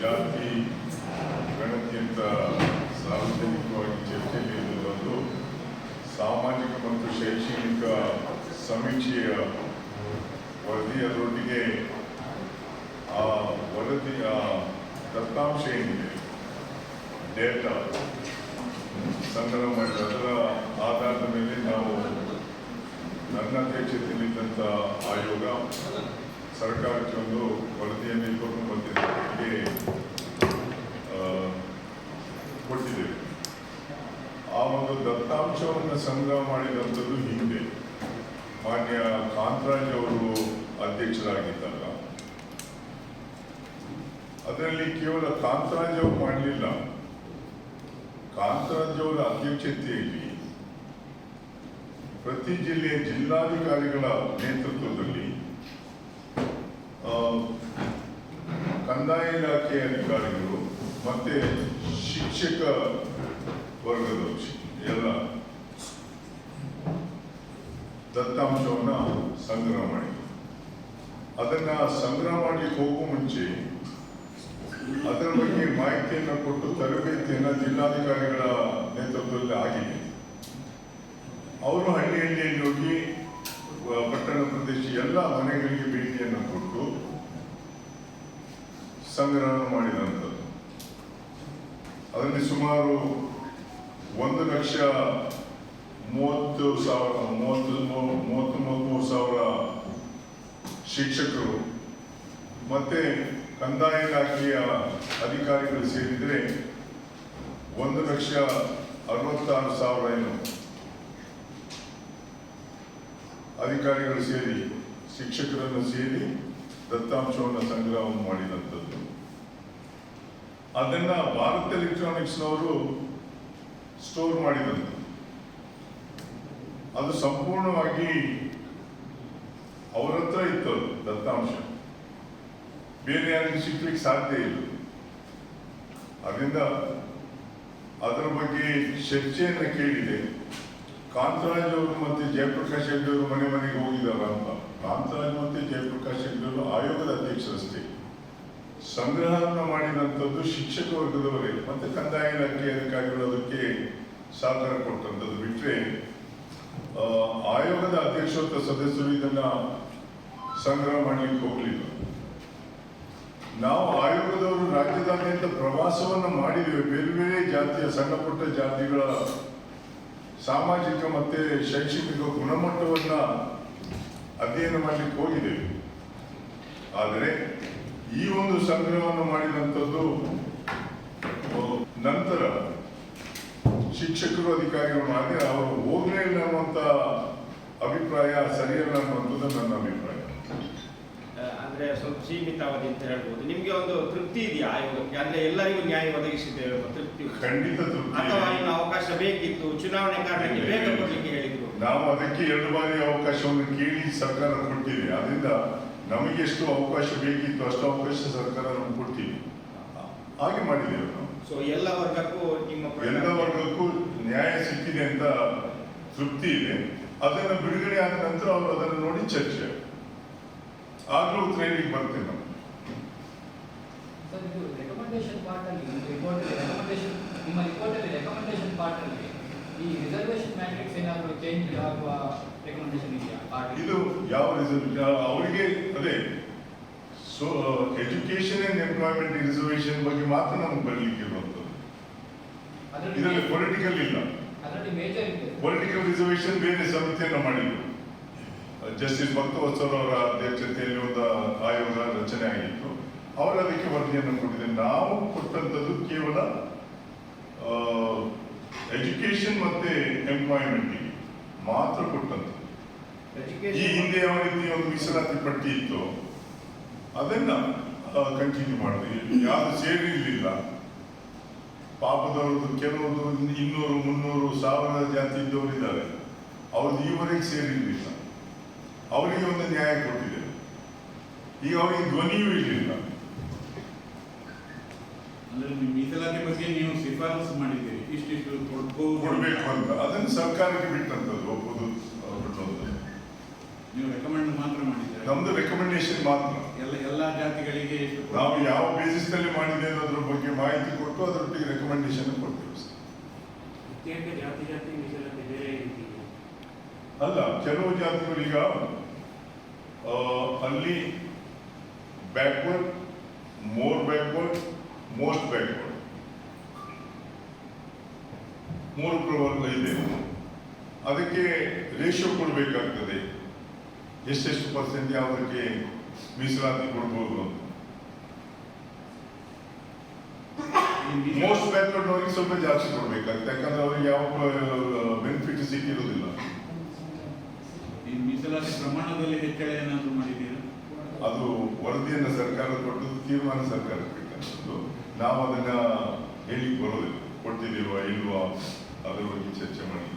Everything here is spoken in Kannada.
ಜಾತಿ ಗಣತಿ ಅಂತ ಸಾರ್ವಜನಿಕವಾಗಿ ಚರ್ಚೆಯಲ್ಲಿ ಇರುವುದೊಂದು ಸಾಮಾಜಿಕ ಮತ್ತು ಶೈಕ್ಷಣಿಕ ಸಮೀಕ್ಷೆಯ ವರದಿ ಅದರೊಟ್ಟಿಗೆ ಆ ವರದಿಯ ದತ್ತಾಂಶ ಏನಿದೆ, ಡೇಟಾ ಸಂಗ್ರಹ ಮಾಡಿದ ಅದರ ಆಧಾರದ ಮೇಲೆ ನಾವು ನನ್ನ ಅಧ್ಯಕ್ಷತೆಯಲ್ಲಿದ್ದಂಥ ಆಯೋಗ ಸರ್ಕಾರಕ್ಕೆ ಒಂದು ವರದಿಯನ್ನು ಇಟ್ಕೊಂಡು ಬಂದಿದ್ದಕ್ಕೆ ಕೊಟ್ಟಿದ್ದೇವೆ ಆ ಒಂದು ದತ್ತಾಂಶವನ್ನು ಸಂಗ್ರಹ ಮಾಡಿದಂಥದ್ದು ಹಿಂದೆ. ಮಾನ್ಯ ಕಾಂತರಾಜ್ ಅವರು ಅಧ್ಯಕ್ಷರಾಗಿದ್ದಾಗ. ಅದರಲ್ಲಿ ಕೇವಲ ಕಾಂತರಾಜ್ ಅವರು ಮಾಡಲಿಲ್ಲ. ಕಾಂತರಾಜ್ ಅವರ ಅಧ್ಯಕ್ಷತೆಯಲ್ಲಿ ಪ್ರತಿ ಜಿಲ್ಲೆಯ ಜಿಲ್ಲಾಧಿಕಾರಿಗಳ ನೇತೃತ್ವದಲ್ಲಿ ಕಂದಾಯ ಇಲಾಖೆಯ ಅಧಿಕಾರಿಗಳು ಮತ್ತೆ ಶಿಕ್ಷಕ ವರ್ಗದವರು ಎಲ್ಲ ದತ್ತಾಂಶವನ್ನ ಸಂಗ್ರಹ ಮಾಡಿ ಅದನ್ನ ಸಂಗ್ರಹ ಮಾಡಲಿಕ್ಕೆ ಹೋಗುವ ಮುಂಚೆ ಅದರ ಬಗ್ಗೆ ಮಾಹಿತಿಯನ್ನು ಕೊಟ್ಟು ತರಬೇತಿಯನ್ನು ಜಿಲ್ಲಾಧಿಕಾರಿಗಳ ನೇತೃತ್ವದಲ್ಲಿ ಆಗಿದೆ. ಅವರು ಹಳ್ಳಿ ಹಳ್ಳಿಯಲ್ಲಿ ಹೋಗಿ ಪಟ್ಟಣ ಪ್ರದೇಶ ಎಲ್ಲ ಮನೆಗಳಿಗೆ ಭೇಟಿಯನ್ನು ಕೊಟ್ಟು ಸಂಗ್ರಹ ಮಾಡಿದಂಥದ್ದು. ಅದರಲ್ಲಿ ಸುಮಾರು ಒಂದು ಲಕ್ಷ ಮೂವತ್ತು ಸಾವಿರ, ಮೂವತ್ತು ಮೂವತ್ತು ಸಾವಿರ ಶಿಕ್ಷಕರು ಮತ್ತೆ ಕಂದಾಯ ಇಲಾಖೆಯ ಅಧಿಕಾರಿಗಳು ಸೇರಿದರೆ ಒಂದು ಲಕ್ಷ ಅರವತ್ತಾರು ಸಾವಿರ ಏನು ಅಧಿಕಾರಿಗಳು ಸೇರಿ, ಶಿಕ್ಷಕರನ್ನು ಸೇರಿ ದತ್ತಾಂಶವನ್ನು ಸಂಗ್ರಹವನ್ನು ಮಾಡಿದಂಥದ್ದು. ಅದನ್ನ ಭಾರತ್ ಎಲೆಕ್ಟ್ರಾನಿಕ್ಸ್ನವರು ಸ್ಟೋರ್ ಮಾಡಿದಂಥದ್ದು. ಅದು ಸಂಪೂರ್ಣವಾಗಿ ಅವರ ಹತ್ರ ಇತ್ತು ದತ್ತಾಂಶ. ಬೇರೆ ಯಾರಿಗೂ ಸಿಗ್ಲಿಕ್ಕೆ ಸಾಧ್ಯ ಇಲ್ಲ. ಅದರಿಂದ ಅದರ ಬಗ್ಗೆ ಚರ್ಚೆಯನ್ನು ಕೇಳಿದೆ. ಕಾಂತರಾಜ್ ಅವರು ಮತ್ತೆ ಜಯಪ್ರಕಾಶ್ ರೆಡ್ಡಿ ಅವರು ಮನೆ ಮನೆಗೆ ಹೋಗಿದ್ದಾರೆ ಅಂತ ಕಾಂತರಾಜ್ ಮತ್ತೆ ಜಯಪ್ರಕಾಶ್ ಎಂದರು ಆಯೋಗದ ಅಧ್ಯಕ್ಷರಷ್ಟೇ. ಸಂಗ್ರಹವನ್ನು ಮಾಡಿದಂಥದ್ದು ಶಿಕ್ಷಕ ವರ್ಗದವರೇ. ಮತ್ತೆ ಕಂದಾಯ ಇಲಾಖೆ ಅಧಿಕಾರಿಗಳು ಅದಕ್ಕೆ ಸಹಕಾರ ಕೊಟ್ಟಂಥದ್ದು ಬಿಟ್ಟರೆ ಆಯೋಗದ ಅಧ್ಯಕ್ಷತ್ವ ಸದಸ್ಯರು ಇದನ್ನ ಸಂಗ್ರಹ ಮಾಡಲಿಕ್ಕೆ ಹೋಗಲಿಲ್ಲ. ನಾವು ಆಯೋಗದವರು ರಾಜ್ಯದಾದ್ಯಂತ ಪ್ರವಾಸವನ್ನು ಮಾಡಿದ್ದೇವೆ. ಬೇರೆ ಬೇರೆ ಜಾತಿಯ, ಸಣ್ಣ ಪುಟ್ಟ ಜಾತಿಗಳ ಸಾಮಾಜಿಕ ಮತ್ತೆ ಶೈಕ್ಷಣಿಕ ಗುಣಮಟ್ಟವನ್ನ ಅಧ್ಯಯನ ಮಾಡಲಿಕ್ಕೆ ಹೋಗಿದ್ದೇವೆ. ಆದರೆ ಈ ಒಂದು ಸಂಗ್ರಹವನ್ನು ಮಾಡಿದಂಥದ್ದು ನಂತರ ಶಿಕ್ಷಕರು ಅಧಿಕಾರಿಗಳು ಮಾಡಿ ಅವರು ಹೋಗಲೇ ಇಲ್ಲ ಅನ್ನುವಂಥ ಅಭಿಪ್ರಾಯ ಸರಿಯಲ್ಲ ಅನ್ನುವಂಥದ್ದು ನನ್ನ ಅಭಿಪ್ರಾಯ. ಅಂದ್ರೆ ಸ್ವಲ್ಪ ಸೀಮಿತಾವಧಿ ಅಂತ ಹೇಳ್ಬೋದು. ನಿಮ್ಗೆ ಒಂದು ತೃಪ್ತಿ ಇದೆಯಾ ಆಯೋಗಕ್ಕೆ ಅಂದ್ರೆ ಎಲ್ಲರಿಗೂ ನ್ಯಾಯ ಒದಗಿಸಿದ್ದೇವೆ ತೃಪ್ತಿ? ಖಂಡಿತ ತೃಪ್ತಿ ಅಥವಾ ಇನ್ನು ಅವಕಾಶ ಬೇಕಿತ್ತು ಚುನಾವಣೆ ಕಾರಣಕ್ಕೆ ಬೇಗ ಕೊಡ್ಲಿಕ್ಕೆ ಹೇಳಿದ್ರು. ನಾವು ಅದಕ್ಕೆ ಎರಡು ಬಾರಿ ಅವಕಾಶವನ್ನು ಕೇಳಿ ಸರ್ಕಾರ ಕೊಟ್ಟಿದೆ ಅದರಿಂದ ನಮಗೆಷ್ಟು ಅವಕಾಶ ಬೇಕಿತ್ತು ಅಷ್ಟು ಅವಕಾಶ ಸರ್ಕಾರ ನಮ್ಗೆ ಕೊಡ್ತೀವಿ. ಹಾಗೆ ಮಾಡಿದ್ದೇವೆ ನಾವು. ಸೊ ಎಲ್ಲ ವರ್ಗಕ್ಕೂ ನಿಮ್ಮ ಎಲ್ಲ ವರ್ಗಕ್ಕೂ ನ್ಯಾಯ ಸಿಕ್ಕಿದೆ ಅಂತ ತೃಪ್ತಿ ಇದೆ. ಅದನ್ನು ಬಿಡುಗಡೆ ಆದ ನಂತರ ಅವರು ಅದನ್ನು ನೋಡಿ ಚರ್ಚೆ. ಆದರೂ ಟ್ರೈನಿಂಗ್ ಬರ್ತೇವೆ ನಾವು ಸರ್ ಇದು ರೆಕಮೆಂಡೇಶನ್ ಪಾರ್ಟ್ ಅಲ್ಲಿ ರಿಪೋರ್ಟ್ ರೆಕಮೆಂಡೇಶನ್ ನಿಮ್ಮ ರಿಪೋರ್ಟ್ ಅಲ್ಲಿ ರೆಕಮೆಂಡೇಶನ್ ಪಾರ್ಟ್ ಅಲ್ಲಿ ರಿಸರ್ವೇಶನ್ ಮ್ಯಾಟ್ರಿಕ್ಸ್ ಏನಾದರೂ ಚೇಂಜ್ ಆಗುವ ರೆಕಮೆಂಡೇಶನ್ ಇದೆಯಾ? ಇದು ಯಾವ ರಿಸರ್ವ್ ಅವರಿಗೆ ಅದೇ so education and employment reservation ಬಗ್ಗೆ ಮಾತ್ರ ನಮ್ಗೆ ಬರಲಿಕ್ಕೆ ಇರುವಂಥದ್ದು ಇದರಲ್ಲಿ ಪೊಲಿಟಿಕಲ್ ಇಲ್ಲ. ಅದರಲ್ಲಿ ಮೇಜರ್ ಇದೆ. ಪೊಲಿಟಿಕಲ್ ರಿಸರ್ವೇಶನ್ ಬೇರೆ ಸಮಿತಿಯನ್ನು ಮಾಡಿದ್ರು ಜಸ್ಟಿಸ್ ಭಕ್ತವತ್ಸವ ಅವರ ಅಧ್ಯಕ್ಷತೆಯಲ್ಲಿ ಒಂದು ಆಯೋಗ ರಚನೆ ಆಗಿತ್ತು. ಅವರು ಅದಕ್ಕೆ ವರದಿಯನ್ನು ಕೊಟ್ಟಿದೆ ನಾವು ಕೊಟ್ಟಂಥದ್ದು ಕೇವಲ ಎಜುಕೇಶನ್ ಮತ್ತೆ ಎಂಪ್ಲಾಯ್ಮೆಂಟ್ ಮಾತ್ರ ಕೊಟ್ಟಂತೆ. ಈ ಎಜುಕೇಶನ್ ಹಿಂದೆ ಯಾವ ರೀತಿ ಒಂದು ಮೀಸಲಾತಿ ಪಟ್ಟಿ ಇತ್ತು ಅದನ್ನ ಕಂಟಿನ್ಯೂ ಮಾಡಿದ್ವಿ ಯಾರು ಸೇರಿರಲಿಲ್ಲ. ಪಾಪದವ್ರದ್ದು ಕೆಲವೊಂದು ಇನ್ನೂರು ಮುನ್ನೂರು ಸಾವಿರ ಜಾತಿ ಇದ್ದವರು ಇದ್ದಾರೆ. ಅವ್ರದ್ದು ಈವರೆಗೆ ಸೇರಿರಲಿಲ್ಲ. ಅವರಿಗೆ ಒಂದು ನ್ಯಾಯ ಕೊಟ್ಟಿದೆ. ಈಗ ಅವರಿಗೆ ಧ್ವನಿಯೂ ಇರಲಿಲ್ಲ. ಅಂದ್ರೆ ನಿಮ್ಮ ಮೀಸಲಾತಿ ಬಗ್ಗೆ ನೀವು ಶಿಫಾರಸು ಮಾಡಿದ್ದೀರಿ. ಇಷ್ಟಿಷ್ಟು ಕೊಡ್ಬೋದು. ಕೊಡಬೇಕು ಅಂತ ಅದನ್ನು ಸರ್ಕಾರಕ್ಕೆ ಬಿಟ್ಟಂಥದ್ದು ಒಪ್ಪೋದು ನೀವು ರೆಕಮೆಂಡ್ ಮಾತ್ರ ಮಾಡಿದ್ದೀರಿ? ನಮ್ದು ರೆಕಮೆಂಡೇಶನ್ ಮಾತ್ರ. ಎಲ್ಲ ಎಲ್ಲ ಜಾತಿಗಳಿಗೆ ನಾವು ಯಾವ ಬೇಸಿಸ್ನಲ್ಲಿ ಮಾಡಿದೆ ಅನ್ನೋದ್ರ ಬಗ್ಗೆ ಮಾಹಿತಿ ಕೊಟ್ಟು ಅದರೊಟ್ಟಿಗೆ ರೆಕಮೆಂಡೇಶನ್ ಕೊಡ್ತೀವಿ. ಪ್ರತ್ಯೇಕ ಜಾತಿ ಜಾತಿ ಮೀಸಲಾತಿ ಬೇರೆ ಅಲ್ಲ ಕೆಲವು ಜಾತಿಗಳೀಗ ಅಲ್ಲಿ backward more backward most backward ಮೂರು ಪ್ರವರ್ಗ ಇದೆ. ಅದಕ್ಕೆ ರೇಷಿಯೋ ಕೊಡಬೇಕಾಗ್ತದೆ. ಎಷ್ಟೆಷ್ಟು ಪರ್ಸೆಂಟ್ ಯಾವುದಕ್ಕೆ ಮೀಸಲಾತಿ ಕೊಡ್ಬೋದು ಅಂತ. ಮೋಸ್ಟ್ ಬ್ಯಾಕ್ವರ್ಡ್ ಅವರಿಗೆ ಸ್ವಲ್ಪ ಜಾಸ್ತಿ ಕೊಡ್ಬೇಕಾಗ್ತದೆ. ಯಾಕಂದ್ರೆ ಅವ್ರಿಗೆ ಯಾವ ಬೆನಿಫಿಟ್ ಸಿಕ್ಕಿರೋದಿಲ್ಲ. ಈ ಮೀಸಲಾತಿ ಪ್ರಮಾಣದಲ್ಲಿ ಹೆಚ್ಚಳ ಏನಾದರೂ ಮಾಡಿದ್ದೀರಾ? ಅದು ವರದಿಯನ್ನು ಸರ್ಕಾರ ಕೊಟ್ಟು ತೀರ್ಮಾನ ಸರ್ಕಾರ ನಾವು ಅದನ್ನ ಹೇಳಿ ಬರೋದಿಲ್ಲ. ಕೊಡ್ತಿದ್ದೀರುವ ಇಲ್ವಾ ಅದರ ಬಗ್ಗೆ ಚರ್ಚೆ ಮಾಡಿ